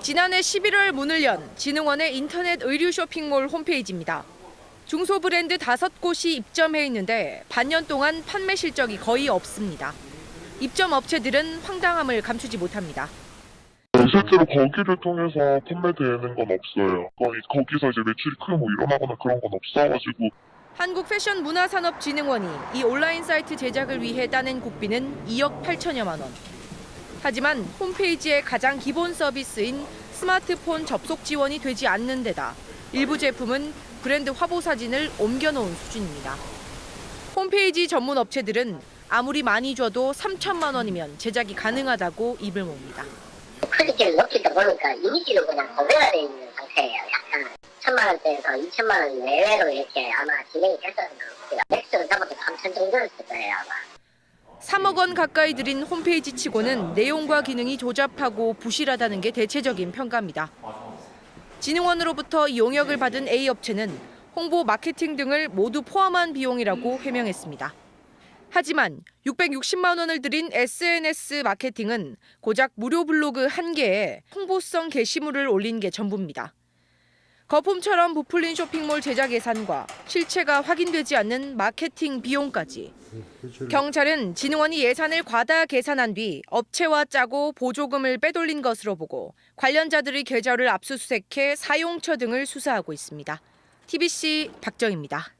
지난해 11월 문을 연 진흥원의 인터넷 의류 쇼핑몰 홈페이지입니다. 중소 브랜드 다섯 곳이 입점해 있는데 반년 동안 판매 실적이 거의 없습니다. 입점 업체들은 황당함을 감추지 못합니다. 실제로 거기를 통해서 판매되는 건 없어요. 거기- 거기서 이제 매출이 크게 뭐 일어나거나 그런 건 없어가지고 한국 패션 문화산업진흥원이 이 온라인 사이트 제작을 위해 따낸 국비는 2억 8천여만 원. 하지만 홈페이지의 가장 기본 서비스인 스마트폰 접속 지원이 되지 않는 데다 일부 제품은 브랜드 화보 사진을 옮겨놓은 수준입니다. 홈페이지 전문 업체들은 아무리 많이 줘도 3천만 원이면 제작이 가능하다고 입을 몹니다. 퀄리티를 높이다 보니까 이미지로 그냥 고배가 돼 있는 상태예요. 약간 천만 원대에서 2천만 원 내외로 이렇게 아마 진행이 됐었던 것 같고요. 맥스로 잡아도 3천 정도였을 거예요 아마. 3억 원 가까이 들인 홈페이지 치고는 내용과 기능이 조잡하고 부실하다는 게 대체적인 평가입니다. 진흥원으로부터 이 용역을 받은 A 업체는 홍보 마케팅 등을 모두 포함한 비용이라고 해명했습니다. 하지만 660만 원을 들인 SNS 마케팅은 고작 무료 블로그 한 개에 홍보성 게시물을 올린 게 전부입니다. 거품처럼 부풀린 쇼핑몰 제작 예산과 실체가 확인되지 않는 마케팅 비용까지 경찰은 진흥원이 예산을 과다 계산한 뒤 업체와 짜고 보조금을 빼돌린 것으로 보고 관련자들의 계좌를 압수수색해 사용처 등을 수사하고 있습니다. TBC 박정입니다.